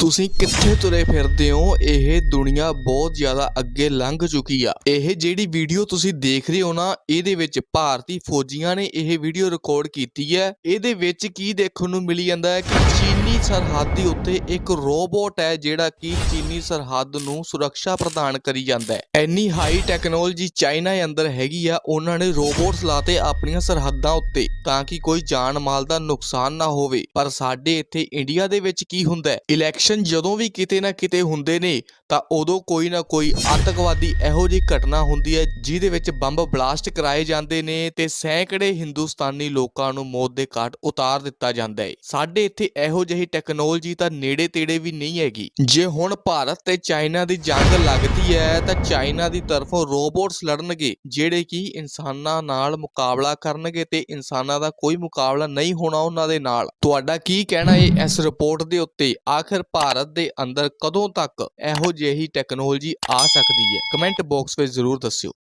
ਤੁਸੀਂ ਕਿੱਥੇ ਤੁਰੇ ਫਿਰਦੇ ਹੋ? ਇਹ ਦੁਨੀਆ ਬਹੁਤ ਜ਼ਿਆਦਾ ਅੱਗੇ ਲੰਘ ਚੁੱਕੀ ਆ। ਇਹ ਜਿਹੜੀ ਵੀਡੀਓ ਤੁਸੀਂ ਦੇਖ ਰਹੇ ਹੋ ਨਾ, ਇਹਦੇ ਵਿੱਚ ਭਾਰਤੀ ਫੌਜੀਆਂ ਨੇ ਇਹ ਵੀਡੀਓ ਰਿਕਾਰਡ ਕੀਤੀ ਹੈ। ਇਹਦੇ ਵਿੱਚ ਕੀ ਦੇਖਣ ਨੂੰ ਮਿਲੀ ਜਾਂਦਾ ਹੈ ਕਿ ਚੀਨੀ ਸਰਹੱਦ ਦੇ ਉੱਤੇ ਇੱਕ ਰੋਬੋਟ ਹੈ, ਜਿਹੜਾ ਕਿ ਚੀਨੀ ਸਰਹੱਦ ਨੂੰ ਸੁਰੱਖਿਆ ਪ੍ਰਦਾਨ ਕਰੀ ਜਾਂਦਾ ਹੈ। ਇੰਨੀ ਹਾਈ ਟੈਕਨੋਲੋਜੀ ਚਾਈਨਾ ਦੇ ਅੰਦਰ ਹੈਗੀ ਆ, ਉਹਨਾਂ ਨੇ ਰੋਬੋਟਸ ਲਾਤੇ ਆਪਣੀਆਂ ਸਰਹੱਦਾਂ ਉੱਤੇ ਤਾਂ ਕਿ ਕੋਈ ਜਾਨ ਮਾਲ ਦਾ ਨੁਕਸਾਨ ਨਾ ਹੋਵੇ। ਪਰ ਸਾਡੇ ਇੱਥੇ ਇੰਡੀਆ ਦੇ ਵਿੱਚ ਕੀ ਹੁੰਦਾ ਹੈ? ਇਲੈਕਸ਼ਨ ਜਦੋਂ ਵੀ ਕਿਤੇ ਨਾ ਕਿਤੇ ਹੁੰਦੇ ਨੇ, ਤਾਂ ਉਦੋਂ ਕੋਈ ਨਾ ਕੋਈ ਆਤੰਕਵਾਦੀ ਇਹੋ ਜਿਹੀ ਘਟਨਾ ਹੁੰਦੀ ਹੈ, ਜਿਹਦੇ ਵਿੱਚ ਬੰਬ ਬਲਾਸਟ ਕਰਾਏ ਜਾਂਦੇ ਨੇ ਤੇ ਸੈਂਕੜੇ ਹਿੰਦੁਸਤਾਨੀ ਲੋਕਾਂ ਨੂੰ ਮੌਤ ਦੇ ਘਾਟ ਉਤਾਰ ਦਿੱਤਾ ਜਾਂਦਾ ਹੈ। ਸਾਡੇ ਇੱਥੇ ਇਹੋ ਜਿਹੀ ਟੈਕਨੋਲੋਜੀ ਤਾਂ ਨੇੜੇ ਤੇੜੇ ਵੀ ਨਹੀਂ ਹੈਗੀ। ਜੇ ਹੁਣ ਭਾਰਤ ਤੇ ਚਾਈਨਾ ਦੀ ਜੰਗ ਲੱਗਦੀ ਹੈ, ਤਾਂ ਚਾਈਨਾ ਦੀ ਤਰਫੋਂ ਰੋਬੋਟਸ ਲੜਨਗੇ, ਜਿਹੜੇ ਕਿ ਇਨਸਾਨਾਂ ਨਾਲ ਮੁਕਾਬਲਾ ਕਰਨਗੇ ਤੇ ਇਨਸਾਨਾਂ ਦਾ ਕੋਈ ਮੁਕਾਬਲਾ ਨਹੀਂ ਹੋਣਾ ਉਹਨਾਂ ਦੇ ਨਾਲ। ਤੁਹਾਡਾ ਕੀ ਕਹਿਣਾ ਹੈ ਇਸ ਰਿਪੋਰਟ ਦੇ ਉੱਤੇ? ਆਖਿਰ ਭਾਰਤ ਦੇ ਅੰਦਰ ਕਦੋਂ ਤੱਕ ਇਹੋ ਜਿਹੀ ਟੈਕਨੋਲੋਜੀ ਆ ਸਕਦੀ ਹੈ? ਕਮੈਂਟ ਬਾਕਸ ਵਿੱਚ ਜ਼ਰੂਰ ਦੱਸਿਓ।